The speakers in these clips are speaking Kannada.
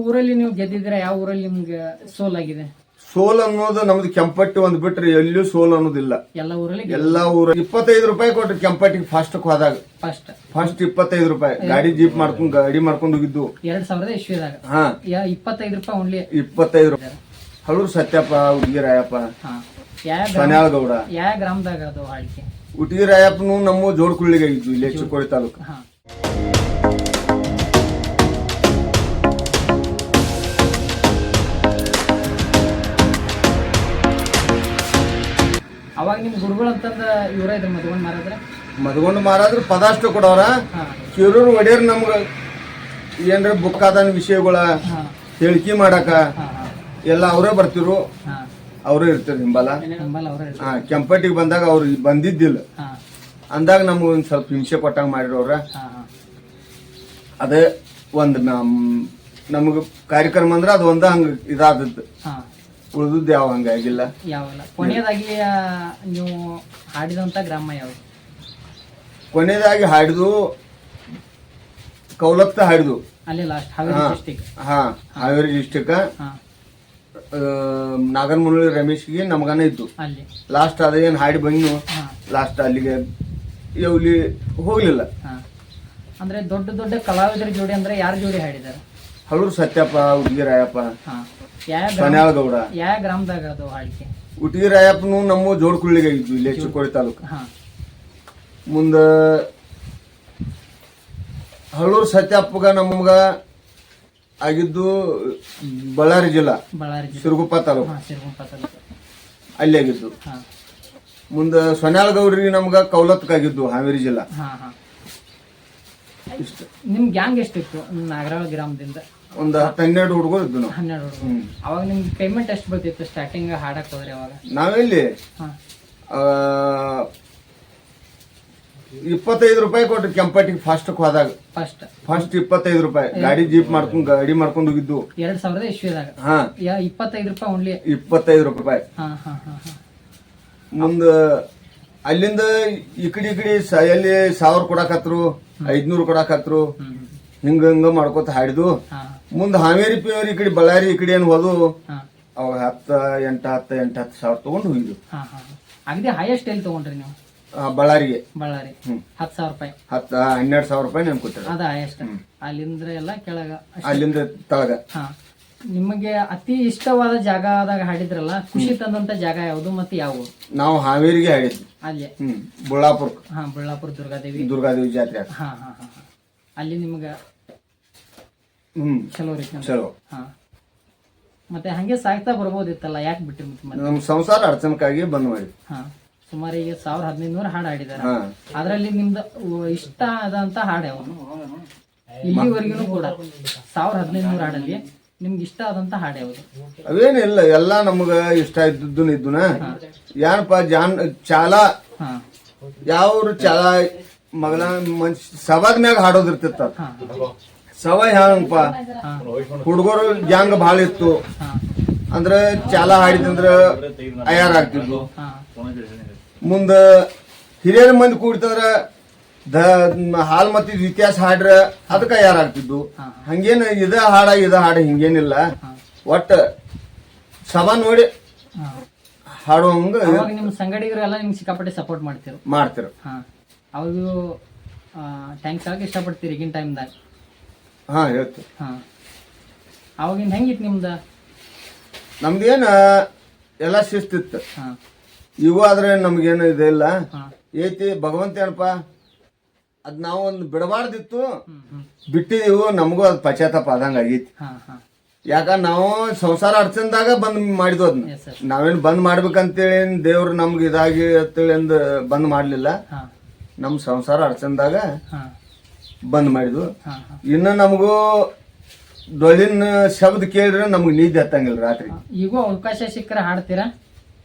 ಊರಲ್ಲಿ ನೀವು ಗೆದ್ದಿದ್ರೆ ಯಾವ ಊರಲ್ಲಿ ನಿಮ್ಗೆ ಸೋಲಾಗಿದೆ ಸೋಲ್ ಅನ್ನೋದು ನಮ್ದು ಕೆಂಪಟ್ಟಿ ಒಂದ್ ಬಿಟ್ರೆ ಎಲ್ಲೂ ಸೋಲ್ ಅನ್ನೋದಿಲ್ಲ. ಎಲ್ಲ ಊರಲ್ಲಿ ಎಲ್ಲಾ ಊರ ಇಪ್ಪತ್ತೈದು ರೂಪಾಯಿ ಕೊಟ್ರು ಕೆಂಪಟ್ಟಿಗೆ ಫಸ್ಟ್ ಹೋದಾಗ. ಫಸ್ಟ್ ಫಸ್ಟ್ ಇಪ್ಪತ್ತೈದು ರೂಪಾಯಿ. ಗಾಡಿ ಜೀಪ್ ಮಾಡ್ಕೊಂಡ್ ಗಾಡಿ ಮಾಡ್ಕೊಂಡು ಹೋಗಿದ್ದು. ಎರಡ್ ಸಾವಿರದ ಇಶ್ವಿದಾಗ ಹಾ. ಇಪ್ಪತ್ತೈದು ರೂಪಾಯಿ ಓನ್ಲಿ ಇಪ್ಪತ್ತೈದು ರೂಪಾಯಿ. ಹಳೂರು ಸತ್ಯಪ್ಪ ಹುಡುಗಿರಾಯಪ್ಪ ಸನ್ಯಾಳ ಗೌಡ ಯಾವ ಗ್ರಾಮದಾಗ ಅದು ಆಳ್ಕೆ? ಉಟ್ಗಿರಾಯಪ್ಪನು ನಮ್ಮ ಜೋಡ್ಕುಳ್ಳಿಗೆ ಇದ್ದು ಇಲ್ಲಿ ಚಿಕ್ಕೋಡಿ ತಾಲೂಕು. ಅವಾಗ ನಿಮ್ಮ ಗುರುಗಳು ಅಂತಂದ ಇವರ ಇದ್ರ ಮದ್ಕೊಂಡ್ ಮಾರಾದ್ರೆ? ಮಾರಾದ್ರೆ ಪದಾಷ್ಟು ಕೊಡೋರ ಕಿರೂರು ಒಡೆಯರ್ ನಮ್ಗ ಏನ್ರ ಬುಕ್ ಆದ ವಿಷಯಗಳ ಹೇಳಿಕೆ ಮಾಡಾಕ ಎಲ್ಲ ಅವರೇ ಬರ್ತಿರು. ಅವರೇ ಇರ್ತಾರೆ ನಿಂಬಲ್ಲ. ಹಾ ಕೆಂಪಟ್ಟಿಗೆ ಬಂದಾಗ ಅವ್ರು ಬಂದಿದ್ದಿಲ್ಲ. ಅಂದಾಗ ನಮ್ಗೆ ಒಂದ್ ಸ್ವಲ್ಪ ಹಿಂಸೆ ಕೊಟ್ಟಂಗ ಮಾಡಿರೋರ ಅದೇ ಒಂದು ನಮಗ ಕಾರ್ಯಕ್ರಮ ಅಂದ್ರೆ ಅದು ಒಂದ ಹಂಗೆ ಇದಾದದ್ದು ಉಳಿದದ್ದು ಯಾವ ಹಂಗಾಗಿಲ್ಲ ಯಾವಲ್ಲ. ಕೊನೆಯದಾಗಿ ಆ, ನೀವು ಹಾಡಿದಂತ ಗ್ರಾಮ ಯಾವುದು? ಕೊನೆಯದಾಗಿ ಹಾಡಿದು ಕೌಲತ್ತ ಹಾಡಿದು. ಅಲ್ಲಿ ಲಾಸ್ಟ್ ಹಾವೇರಿ ಹಾ. ಡಿಸ್ಟಿಕ್ ಹಾ ಹಾವೇರಿ ಡಿಸ್ಟಿಕ್ ಹಾ. ನಾಗರಮುರಳಿ ರಮೇಶ್ಗೆ ನಮಗನ ಇತ್ತು ಅಲ್ಲಿ. ಲಾಸ್ಟ್ ಅದೇನ್ ಹಾಡಿ ಬಂದು ಹಾ. ಲಾಸ್ಟ್ ಅಲ್ಲಿಗೆ ಇವ್ಲಿ ಹೋಗ್ಲಿಲ್ಲ. ಹಾ. ಅಂದ್ರೆ ದೊಡ್ಡ ದೊಡ್ಡ ಕಲಾವಿದರ ಜೋಡಿ ಅಂದ್ರೆ ಯಾರ ಜೋಡಿ ಹಾಡಿದಾರೆ ಹಳೂರು ಸತ್ಯಪ್ಪ ಉಟ್ಗಿರಾಯಪ್ಪ ಹಾ. ಯಾವ ಸನ್ಯಾಳ ಗೌಡ ಯಾವ ಗ್ರಾಮದಾಗ ಅದು ಉಟ್ಗಿರಾಯಪ್ಪನು ನಮ್ಮ ಜೋಡ್ಕುಳ್ಳಿಗೆ ಇದ್ವಿ ಇಲ್ಲಿ ಚಿಕ್ಕೋಡಿ ತಾಲೂಕು. ಹಾ. ಮುಂದ ಹಳೂರು ಸತ್ಯಪ್ಪಗ ನಮ್ಗ ಆಗಿದ್ದು ಬಳ್ಳಾರಿ ಜಿಲ್ಲಾ ಬಳ್ಳಾರಿ ಜಿಲ್ಲೆ. ಸಿರುಗುಪ್ಪ ತಾಲೂಕು. ಹಾ ಸಿರ್ಗುಂಪ ತಾಲೂಕು. ಅಲ್ಲಿ ಆಗಿದ್ದು. ಹಾ. ಮುಂದ ಸೊನ್ಯಾಳ ಗೌಡ್ರಿಗೆ ನಮ್ಗ ಕೌಲತ್ಕಾಗಿದ್ದು ಹಾವೇರಿ ಜಿಲ್ಲಾ. ಹಾ ಹಾ. ಇಷ್ಟ ನಿಮ್ ಗ್ಯಾಂಗ್ ಎಷ್ಟಿತ್ತು? ನಾಗರಾಳ ಗ್ರಾಮದಿಂದ. ಒಂದ್ ಹನ್ನೆರಡು ಹುಡುಗರು ಇದ್ದು ನಾವು ಹನ್ನೆರಡು ಅವಾಗ ನಿಮ್ಗೆ ಪೇಮೆಂಟ್ ಎಷ್ಟು ಬರ್ತಿತ್ತು? ಸ್ಟಾರ್ಟಿಂಗ್ ಹಾಡಕ್ ಹೋದ್ರಿ ಅವಾಗ? ನಾವೆಲ್ಲಿ ಹಾ. ಆ, ಇಪ್ಪತ್ತೈದು ರೂಪಾಯಿ ಕೊಟ್ರು ಕೆಂಪಟ್ಟಿಗೆ ಫಸ್ಟ್ ಹೋದಾಗ. ಫಸ್ಟ್ ಫಸ್ಟ್ ಇಪ್ಪತ್ತೈದು ರೂಪಾಯಿ. ಗಾಡಿ ಜೀಪ್ ಮಾಡ್ಕೊಂಡು ಗಾಡಿ ಮಾಡ್ಕೊಂಡು ಹೋಗಿದ್ದು. ಎರಡ್ ಸಾವಿರದ ಇಶ್ವಿದಾಗ ಹಾ. ಯಾ ಇಪ್ಪತ್ತೈದು ರೂಪಾಯಿ ಓನ್ಲಿ ಇಪ್ಪತ್ತೈದು ರೂಪಾಯಿ. ಹಾ ಹಾ ಹಾ ಹಾ. ಮುಂದ ಅಲ್ಲಿಂದ ಈ ಕಡೆ ಈ ಕಡೆ ಸ- ಎಲ್ಲಿ ಸಾವಿರ ಕೊಡಾಕತ್ರು ಐದ್ನೂರು ಕೊಡಾಕತ್ರು ಹ್ಮ್. ಹಿಂಗ ಹಿಂಗ ಮಾಡ್ಕೊತ ಹಾಡಿದು. ಮುಂದ ಹಾವೇರಿ ಪಿಯವ್ರ ಈ ಕಡೆ ಬಳ್ಳಾರಿ ಈ ಕಡೆ ಏನ್ ಹೋದು ಅವಾಗ ಹತ್ತ ಎಂಟ ಹತ್ತ ಎಂಟ ಹತ್ತು ಸಾವಿರ ತಗೊಂಡು ಹೋಗಿದ್ವು ಹಾ ಹಾ ಅಗದಿ ಹೈಯೆಸ್ಟ್ ಎಲ್ಲಿ ತಗೊಂಡ್ರಿ ನೀವು? ಆ, ಬಳ್ಳಾರಿಗೆ. ಬಳ್ಳಾರಿ. ಹತ್ತು ಸಾವಿರ ರೂಪಾಯಿ. ಹತ್ತ ಹನ್ನೆರಡು ಸಾವಿರ ರೂಪಾಯಿ ನಮ್ಗೆ ಕೊಟ್ಟಾರ ಅದ ಹೈಯೆಸ್ಟ್ ಅಲ್ಲಿಂದ್ರೆ ಎಲ್ಲ ಕೆಳಗ ಅಲ್ಲಿಂದ ತಳಗ. ಹಾ. ನಿಮಗೆ ಅತಿ ಇಷ್ಟವಾದ ಜಾಗದಾಗ ಹಾಡಿದ್ರಲ್ಲ ಖುಷಿ ತಂದಂತ ಜಾಗ ಯಾವುದು ಮತ್ತೆ ಯಾವ ನಾವು ಹಾವೇರಿಗೆ ಹಾಡಿದ್ವಿ. ಅಲ್ಲಿ. ಹ್ಮ್. ಬುಳ್ಳಾಪುರ ಹಾ ಬಳ್ಳಾಪುರ ದುರ್ಗಾದೇವಿ. ದುರ್ಗಾದೇವಿ ಜಾತ್ರೆ. ಹಾ ಹಾ ಹಾ ಹಾ. ಅಲ್ಲಿ ನಿಮ್ಗ ಹ್ಮ್. ಚಲೋ ರೀತಿ ಚಲೋ. ಹಾ. ಮತ್ತೆ ಹಂಗೆ ಸಾಯ್ತಾ ಬರ್ಬೋದಿತ್ತಲ್ಲ ಯಾಕೆ ಬಿಟ್ಟು ಮತ್ತೆ ಮತ್ತೆ? ಸಂಸಾರ ಅಡಚಣಕ್ಕಾಗಿ ಬಂದ್ ಮಾಡಿ ಹಾ. ಸುಮಾರು ಈಗ ಸಾವಿರ ಹದಿನೈದು ನೂರು ಹಾಡು ಹಾಡಿದಾರೆ. ಹಾ. ಅದ್ರಲ್ಲಿ ನಿಮ್ದು ಉ- ಇಷ್ಟ ಆದಂತ ಹಾಡು ಅವನು ಇಲ್ಲಿವರೆಗೂ ಕೂಡ ಸಾವಿರ ಹದಿನೈದು ನೂರು ಹಾಡಲ್ಲಿ ನಿಮ್ಗೆ ಇಷ್ಟ ಆದಂತ ಹಾಡು ಯಾವುದು? ಅವೇನಿಲ್ಲ ಎಲ್ಲ ನಮಗ ಇಷ್ಟ ಇದ್ದದ್ದು ಇದ್ದುನ. ಏನಪ್ಪ ಜಾನ್ ಚಾಲ? ಹಾ. ಯಾವ್ರು ಚಾಲ ಮಗನ ಮನ್ ಸವಾದ ಮ್ಯಾಗ ಹಾಡೋದಿರ್ತಿತ್ತ. ಹಾ. ಸವ ಹ್ಯಾಂಗಪ್ಪ ಹಾ ಹುಡುಗರು ಜಂಗ್ ಭಾಳ ಇತ್ತು. ಅಂದ್ರ ಚಾಲ ಹಾಡಿದಂದ್ರ ಅಯಾರ ಆಗ್ತಿದ್ವು ಹಾ ಮುಂದ ಹಿರಿಯರ ಮಂದಿ ಕೂಡ್ತಂದ್ರ ದ ಹಾಲ್ ಮತ್ತಿದ್ ಇತಿಹಾಸ ಹಾಡ್ರ ಅದಕ್ಕ ಯಾರಾಗ್ತಿದ್ದು ಆಗ್ತಿದ್ವು ಹಂಗೇನ ಇದ ಹಾಡ ಇದ ಹಾಡ ಹಿಂಗೇನಿಲ್ಲ. ಒಟ್ಟ ಸಭಾ ನೋಡಿ ಹಾಡುವಂಗ ನಿಮ್ಮ ಸಂಗಡಿಗರು ಎಲ್ಲ ನಿಮ್ಗೆ ಸಿಕ್ಕಾಪಟ್ಟೆ ಸಪೋರ್ಟ್ ಮಾಡ್ತಿರು. ಮಾಡ್ತಿರು. ಅವ್ರಿಗೂ ಥ್ಯಾಂಕ್ಸ್ ಆಗಿ ಇಷ್ಟಪಡ್ತೀರಿ ಈಗಿನ ಟೈಮ್ದಾಗ ಹಾ ಹೇಳ್ತೀವಿ ಹಾ. ಅವಾಗಿನ ಹೆಂಗಿತ್ತು ನಿಮ್ದ? ನಮ್ದೇನ ಎಲ್ಲ ಶಿಸ್ತಿತ್ತು ಹಾ. ಇವು ಆದ್ರೆ ನಮ್ಗೇನು ಇದಿಲ್ಲ ಹಾಂ. ಏತಿ ಭಗವಂತ ಏನಪ್ಪ ಅದ್ ನಾವು ಒಂದು ಬಿಡಬಾರ್ದಿತ್ತು. ಬಿಟ್ಟಿದೀವು ನಮಗೂ ಅದು ಪಶ್ಚಾತ್ತಾಪ ಆದಂಗ ಆಗೈತಿ ಹಾ ಹಾ. ಯಾಕ ನಾವು ಸಂಸಾರ ಅಡ್ಚನ್ದಾಗ ಬಂದ್ ಮಾಡಿದ್ವು ಅದನ್ನ ನಾವೇನು ಸರ್ ನಾವೇನ್ ಬಂದ್ ಮಾಡ್ಬೇಕಂತೇಳಿ ಏನ್ ದೇವ್ರು ನಮ್ಗೆ ಇದಾಗಿ ಅಂತೇಳಿ ಅಂದ್ ಬಂದ್ ಮಾಡ್ಲಿಲ್ಲ. ನಮ್ಮ ನಮ್ ಸಂಸಾರ ಅಡ್ಚನ್ದಾಗ ಹಾ. ಬಂದ್ ಮಾಡಿದ್ವು. ಇನ್ನು ನಮಗೂ ಡೊಳ್ಳಿನ ಶಬ್ದ ಕೇಳಿದ್ರೆ ನಮ್ಗೆ ನಿದ್ದೆ ಹತ್ತಂಗಿಲ್ಲ ರಾತ್ರಿ. ಈಗೂ ಅವಕಾಶ ಸಿಕ್ಕರೆ ಹಾಡ್ತೀರಾ?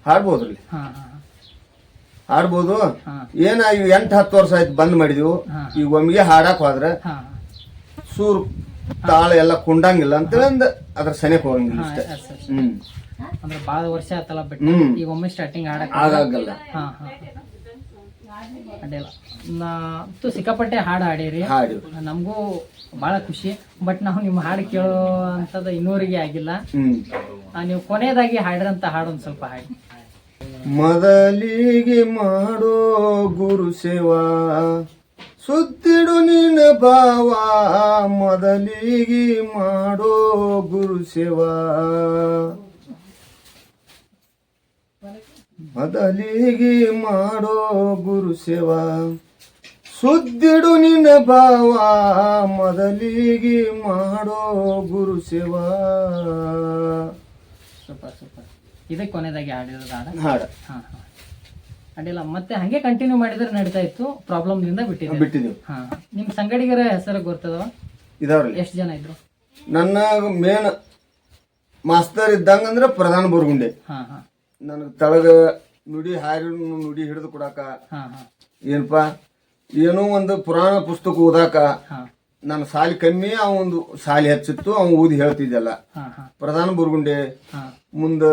ಹಾಡ್ಬೋದ್ರಿ ರೀ ಹಾ ಹಾಡ್ಬೋದು. ಏನ ಈಗ ಎಂಟ್ ಹತ್ತು ವರ್ಷ ಆಯ್ತು ಬಂದ್ ಮಾಡಿದ್ವು. ಈಗ ಒಮ್ಮಿಗೆ ಹಾಡಕ್ ಹೋದ್ರೆ ಹಾ. ಸೂರ್ ತಾಳ ಎಲ್ಲ ಕುಂಡಂಗಿಲ್ಲ ಅಂತೇಳಿ ಅಂದ್ ಅದ್ರ ಸನಿಕ್ ಹೋಗಂಗಿಲ್ಲ ಅಷ್ಟೇ ಹ್ಮ್. ಅಂದ್ರೆ ಬಾಳ ವರ್ಷ ಆತಲ್ಲ ಬಿಟ್ಟು ಈಗ ಒಮ್ಮೆ ಸ್ಟಾರ್ಟಿಂಗ್ ಹಾಡಕ್ ಆಗಲ್ಲ ಹಾ ಹಾ. ನಾ ಅಂತೂ ಸಿಕ್ಕಾಪಟ್ಟೆ ಹಾಡು ಹಾಡೀರಿ ಹಾಡಿ. ನಮಗೂ ಭಾಳ ಖುಷಿ. ಬಟ್ ನಾವು ನಿಮ್ಮ ಹಾಡು ಕೇಳೋ ಅಂಥದ್ದು ಇನ್ನೂರಿಗೆ ಆಗಿಲ್ಲ. ನೀವು ಕೊನೆಯದಾಗಿ ಹಾಡಿರಂತ ಹಾಡು ಒಂದು ಸ್ವಲ್ಪ ಹಾಡಿ. ಮೊದಲಿಗೆ ಮಾಡೋ ಗುರು ಸೇವಾ ಸುತ್ತಿಡು ನಿನ್ನ ಭಾವ ಮೊದಲಿಗೆ ಮಾಡೋ ಗುರು ಸೇವಾ. ಮೊದಲಿಗೆ ಮಾಡೋ ಗುರು ಸೇವಾ. ಸುದ್ದಿಡು ನಿನ್ನ ಭಾವ ಮೊದಲಿಗೆ ಮಾಡೋ ಗುರು ಸೇವಾ. Super super. ಇದೇ ಕೊನೆದಾಗಿ ಹಾಡಿರೋದು ಹಾಡ. ಹಾಡ. ಹಾ ಹಾ. ಅಡ್ಡಿಲ್ಲ ಮತ್ತೆ ಹಂಗೆ ಕಂಟಿನ್ಯೂ ಮಾಡಿದ್ರೆ ನಡೀತಾ ಇತ್ತು. ಪ್ರಾಬ್ಲಮ್ದಿಂದ ಬಿಟ್ಟಿದೆ ಬಿಟ್ಟಿದ್ದೆವು. ಹಾಂ. ನಿಮ್ಮ ಸಂಗಡಿಗರ ಹೆಸರು ಗೊತ್ತದವ ಇದಾವ್ರಿ ಎಷ್ಟು ಜನ ಇದ್ರು? ನನ್ನ ಮೇನ್ ಮಾಸ್ತರ್ ಇದ್ದಂಗಂದ್ರೆ ಪ್ರಧಾನ ಬುರ್ಗುಂಡೆ. ಹಾ ಹಾ. ನನಗೆ ತಳಗ ನುಡಿ ಹಾರಿ ನುಡಿ ಹಿಡಿದು ಕೊಡಾಕ ಏನಪ್ಪಾ ಏನೋ ಒಂದು ಪುರಾಣ ಪುಸ್ತಕ ಓದಾಕ ನನ್ನ ಸಾಲಿ ಕಮ್ಮಿ ಅವ ಒಂದು ಸಾಲಿ ಹಚ್ಚಿತ್ತು ಅವ ಓದಿ ಹೇಳ್ತಿದ್ದಲ್ಲ. ಪ್ರಧಾನ ಬುರ್ಗುಂಡೆ ಮುಂದ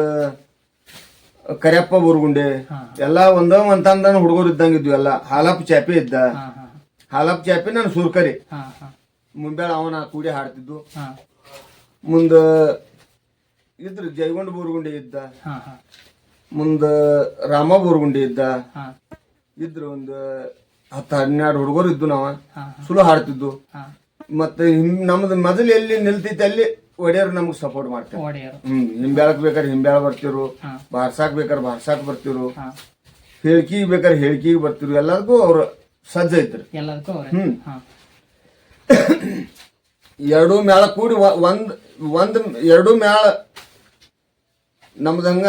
ಕರಿಯಪ್ಪ ಬುರ್ಗುಂಡೆ ಎಲ್ಲಾ ಒಂದ ಒಂತಂದನ ಹುಡುಗರು ಇದ್ದಂಗಿದ್ವು ಎಲ್ಲ. ಹಾಲಪ್ಪ ಚಾಪೆ ಇದ್ದ. ಹಾಲಪ್ಪ ಚಾಪೆ ನಾನು ಸುರ್ಕರಿ. ಮುಂಬೆಳ ಅವನ ಕೂಡಿ ಹಾಡ್ತಿದ್ದು. ಮುಂದ ಇದ್ರ ಜೈಗೊಂಡ ಬುರ್ಗುಂಡೆ ಇದ್ದ. ಮುಂದ ರಾಮ ಬೋರ್ಗುಂಡಿ ಇದ್ದ. ಇದ್ರ ಒಂದ್ ಹತ್ತು ಹನ್ನೆರಡು ಹುಡುಗರು ಇದ್ದು ನಾವ. ಸುಲು ಹಾಡ್ತಿದ್ದು. ಮತ್ತೆ ಹಿಂ- ನಮ್ದು ಮೊದಲು ಎಲ್ಲಿ ನಿಲ್ತೈತಿ ಅಲ್ಲಿ ಒಡೆಯರು ನಮ್ಗೆ ಸಪೋರ್ಟ್ ಮಾಡ್ತಾರೆ. ಒಡೆಯರು. ಹ್ಮ್ ಹಿಂಬ್ಯಾಳಕ್ ಬೇಕಾದ್ರೆ ಹಿಂಬ್ಯಾಳ ಬರ್ತಿರು. ಹಾ. ಬಾರ್ಸಾಕ್ ಬೇಕಾದ್ರೆ ಬಾರ್ಸಾಕ್ ಬರ್ತಿರು. ಹಾ. ಹೇಳ್ಕಿಗೆ ಬೇಕಾದ್ರೆ ಹೇಳ್ಕಿಗೆ ಬರ್ತಿರು. ಎಲ್ಲದಕ್ಕೂ ಅವ್ರ ಸಜ್ಜ ಐತ್ರಿ ಎಲ್ಲದಕ್ಕೂ ಅವ್ರೆ. ಹ್ಮ್. ಹಾ. ಎರಡು ಮೇಳ ಕೂಡಿ ಒ- ಒಂದ್ ಒಂದ್ ಎರಡು ಮೇಳ ನಮ್ದಂಗ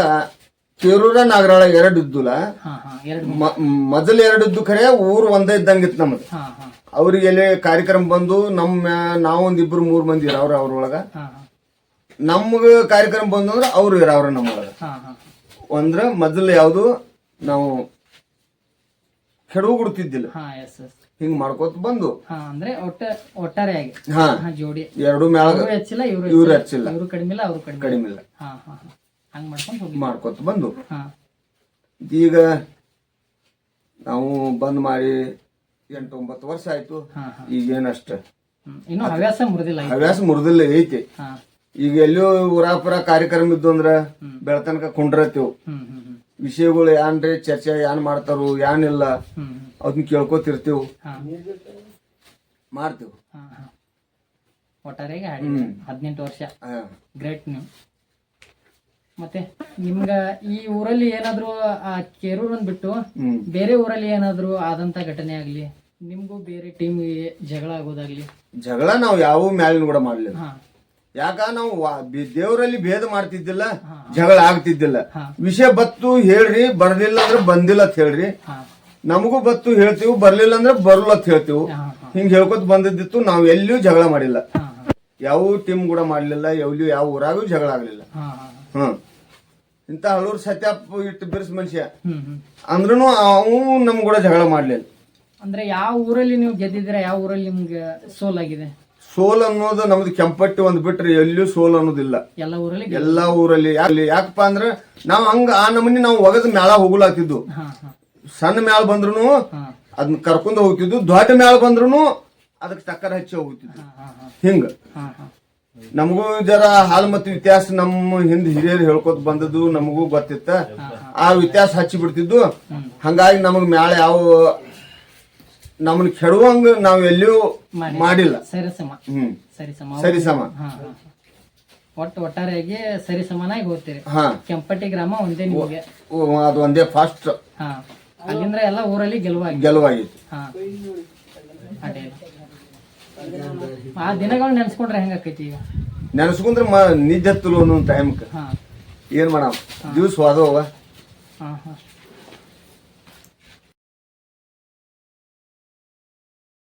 ಕೇರೂರ ನಾಗರಾಳ ಎರಡು ಇದ್ದುಲ ಹಾ ಹಾ ಎರಡು ಮ- ಮೊದಲು ಎರಡು ಇದ್ದು ಖರೆ ಊರು ಒಂದೇ ಇದ್ದಂಗಿತ್ತು ನಮ್ದು. ಹಾ ಹಾ. ಅವ್ರಿಗೆ ಎಲ್ಲಿ ಕಾರ್ಯಕ್ರಮ ಬಂದು ನಮ್ಮ ನಾವೊಂದು ಇಬ್ರು ಮೂರು ಮಂದಿ ಇರವ್ರ ಅವ್ರೊಳಗ ಹಾ ನಮ್ಗ ಕಾರ್ಯಕ್ರಮ ಬಂದು ಅಂದ್ರೆ ಅವ್ರು ಇರವ್ರ ನಮ್ಮೊಳಗ ಹಾ ಹಾ. ಅಂದ್ರ ಮೊದಲು ಯಾವ್ದು ನಾವು ಕೆಡವು ಬಿಡ್ತಿದ್ದಿಲ್ಲ ಹಾ ಎಸ್ ಎಸ್ ಹಿಂಗ್ ಮಾಡ್ಕೋತ ಬಂದು. ಹಾ ಅಂದ್ರೆ ಒಟ್ಟ ಒಟ್ಟಾರೆಯಾಗಿ ಹಾ. ಹಾ ಜೋಡಿ. ಎರಡು ಮ್ಯಾಲ ಇವ್ರು ಹೆಚ್ಚಿಲ್ಲ ಇವ್ರು ಇವ್ರು ಹಚ್ಚಿಲ್ಲ. ಇವ್ರು ಕಡಿಮೆ ಇಲ್ಲ ಅವರು ಕಡಿಮೆ ಕಡಿಮೆ ಇಲ್ಲ ಹಾ ಹಾ ಹಾ. ಹಂಗ್ ಮಾಡ್ಕೊಂಡು ಹೋಗಿ ಮಾಡ್ಕೋತ ಬಂದು. ಹಾ. ಈಗ ನಾವು ಬಂದ್ ಮಾಡಿ ಎಂಟು ಒಂಬತ್ತು ವರ್ಷ ಆಯ್ತು. ಹಾ ಹಾ. ಈಗೇನಷ್ಟ. ಹ್ಮ್. ಇನ್ನೂ ಹವ್ಯಾಸ ಮುರಿದಿಲ್ಲ ಈಗ. ಹವ್ಯಾಸ ಮುರಿದಿಲ್ಲ ಐತಿ. ಹಾ. ಈಗ ಎಲ್ಲೋ ಊರಾಪುರ ಕಾರ್ಯಕ್ರಮ ಇದ್ದು ಅಂದ್ರ ಬೆಳತನಕ ಕುಂಡ್ರತೀವ್ ಹ್ಮ್ ಹ್ಮ್ ಹ್ಮ್. ವಿಷಯಗಳು ಏನ್ರಿ? ಚರ್ಚೆ ಯಾನ್ ಮಾಡ್ತಾರು ಏನಿಲ್ಲ. ಹ್ಮ್ ಹ್ಮ್. ಅದನ್ನ ಕೇಳ್ಕೊತಿರ್ತೀವ್. ಹಾ. ಮಾಡ್ತೀವ್. ಹಾ ಹಾ. ಹದಿನೆಂಟು ವರ್ಷ. ಗ್ರೇಟ್ ನೀವು ಮತ್ತೆ ನಿಮ್ಗ ಈ ಊರಲ್ಲಿ ಏನಾದ್ರು ಆ ಕೇರೂರನ್ ಬಿಟ್ಟು ಬೇರೆ ಊರಲ್ಲಿ ಏನಾದ್ರು ಆದಂತ ಘಟನೆ ಆಗ್ಲಿ ನಿಮ್ಗೂ ಬೇರೆ ಟೀಮ್ ಜಗಳ ಆಗೋದಾಗ್ಲಿ? ಜಗಳ ನಾವು ಯಾವ ಮ್ಯಾಲಿನ ಕೂಡ ಮಾಡ್ಲಿಲ್ಲ. ಯಾಕ ನಾವು ವಾ- ಬಿ- ದೇವರಲ್ಲಿ ಭೇದ ಮಾಡ್ತಿದ್ದಿಲ್ಲ ಜಗಳ ಆಗ್ತಿದ್ದಿಲ್ಲ. ವಿಷಯ ಬತ್ತು ಹೇಳ್ರಿ ಬರ್ಲಿಲ್ಲ ಅಂದ್ರೆ ಬಂದಿಲ್ಲ ಅಂತ ಹೇಳ್ರಿ. ಹಾ. ನಮಗೂ ಬತ್ತು ಹೇಳ್ತೀವಿ ಬರ್ಲಿಲ್ಲ ಅಂದ್ರೆ ಬರಲ್ಲ ಅಂತ ಹೇಳ್ತೀವಿ. ಹಾ ಹಾ. ಹಿಂಗ್ ಹೇಳ್ಕೊತ ಬಂದಿದ್ದಿತ್ತು ನಾವು ಎಲ್ಲಿಯೂ ಜಗಳ ಮಾಡಿಲ್ಲ. ಹಾ ಯಾವ ಟೀಮ್ ಕೂಡ ಮಾಡ್ಲಿಲ್ಲ ಎಲ್ಲಿಯೂ ಯಾವ ಊರಾಗೂ ಜಗಳ ಆಗ್ಲಿಲ್ಲ. ಹಾ ಹಾ. ಹ್ಮ್. ಇಂತ ಹಳೂರ್ ಸತ್ಯಾಪ್ ಇಟ್ಟು ಬಿರ್ಸ್ ಮನುಷ್ಯ. ಅಂದ್ರೂ ಅವು ನಮ್ ಕೂಡ ಜಗಳ ಮಾಡ್ಲಿಲ್ಲ ಅಂದ್ರೆ ಯಾವ ಊರಲ್ಲಿ ನೀವು ಗೆದ್ದಿದ್ರ ಯಾವ ಊರಲ್ಲಿ ನಿಮ್ಗೆ ಸೋಲಾಗಿದೆ ಸೋಲ್ ಅನ್ನೋದು ನಮ್ದು ಕೆಂಪಟ್ಟಿ ಒಂದ್ ಬಿಟ್ರೆ ಎಲ್ಲಿಯೂ ಸೋಲ್ ಅನ್ನೋದಿಲ್ಲ. ಎಲ್ಲ ಊರಲ್ಲಿ ಎಲ್ಲಾ ಊರಲ್ಲಿ. ಯಾಕ್- ಯಾಕಪ್ಪ ಅಂದ್ರ ನಾವ್ ಹಂಗ ಆ ನಮನಿ ನಾವು ಒಗದ ಮ್ಯಾಲ ಹೋಗ್ಲಾತಿದ್ವು ಹಾ ಹಾ. ಸಣ್ಣ ಮ್ಯಾಲ ಬಂದ್ರು ಹಾ. ಅದನ್ನ ಕರ್ಕೊಂಡು ಹೋಗ್ತಿದ್ದು. ದೊಡ್ಡ ಮ್ಯಾಲ ಬಂದ್ರು ಅದಕ್ಕೆ ಟಕ್ಕರ್ ಹಚ್ಚಿ ಹೋಗ್ತಿದ್ವು ಹಾ ಹಾ. ಹಿಂಗ. ಹಾ ಹಾ. ನಮಗೂ ಜರ ಹಾಲು ಮತ್ತು ಇತಿಹಾಸ ನಮ್ಮ ಹಿಂದ್ ಹಿರಿಯರು ಹೇಳ್ಕೊತ ಬಂದದ್ದು ನಮಗೂ ಗೊತ್ತಿತ್ತ. ಆ ಇತಿಹಾಸ ಹಚ್ಚಿ ಬಿಡ್ತಿದ್ದು. ಹಂಗಾಗಿ ನಮಗ್ ಮ್ಯಾಳ ಯಾವ ನಮ್ಮನ್ನ ಕೆಡುವಂಗ ನಾವ್ ಎಲ್ಲಿಯೂ ಮಾಡಿಲ್ಲ. ಸರಿ ಸಮ. ಹ್ಮ್. ಸರಿ ಸಮ. ಸರಿ ಸಮ. ಹಾ ಹಾ. ಒಟ್ಟು ಒಟ್ಟಾರೆಯಾಗಿ ಸರಿ ಸಮನಾಗಿ ಹೋಗ್ತೀರಿ. ಹಾ. ಕೆಂಪಟ್ಟಿ ಗ್ರಾಮ ಒಂದೇ ನಿಮಗೆ. ಓ, ಅದು ಒಂದೇ ಫಾಸ್ಟ್ ಹಾ. ಅಲ್ಲಿಂದ್ರ ಎಲ್ಲ ಊರಲ್ಲಿ ಗೆಲುವಾಗಿ ಗೆಲುವಾಗಿತ್ತು ಹಾ. ಆ ದಿನಗಳು ನೆನ್ಸ್ಕೊಂಡ್ರೆ ಹೆಂಗಾಕೈತಿ ಈಗ? ನೆನಸ್ಕೊಂಡ್ರೆ ಮ ನಿದ್ದೆ ಹತ್ತಲು ಒಂದೊಂದು ಟೈಮ್ಗೆ ಏನ್ ಮಾಡಮ್? ದಿವ್ಸ ಹೋದವ ಹಾ ಹಾ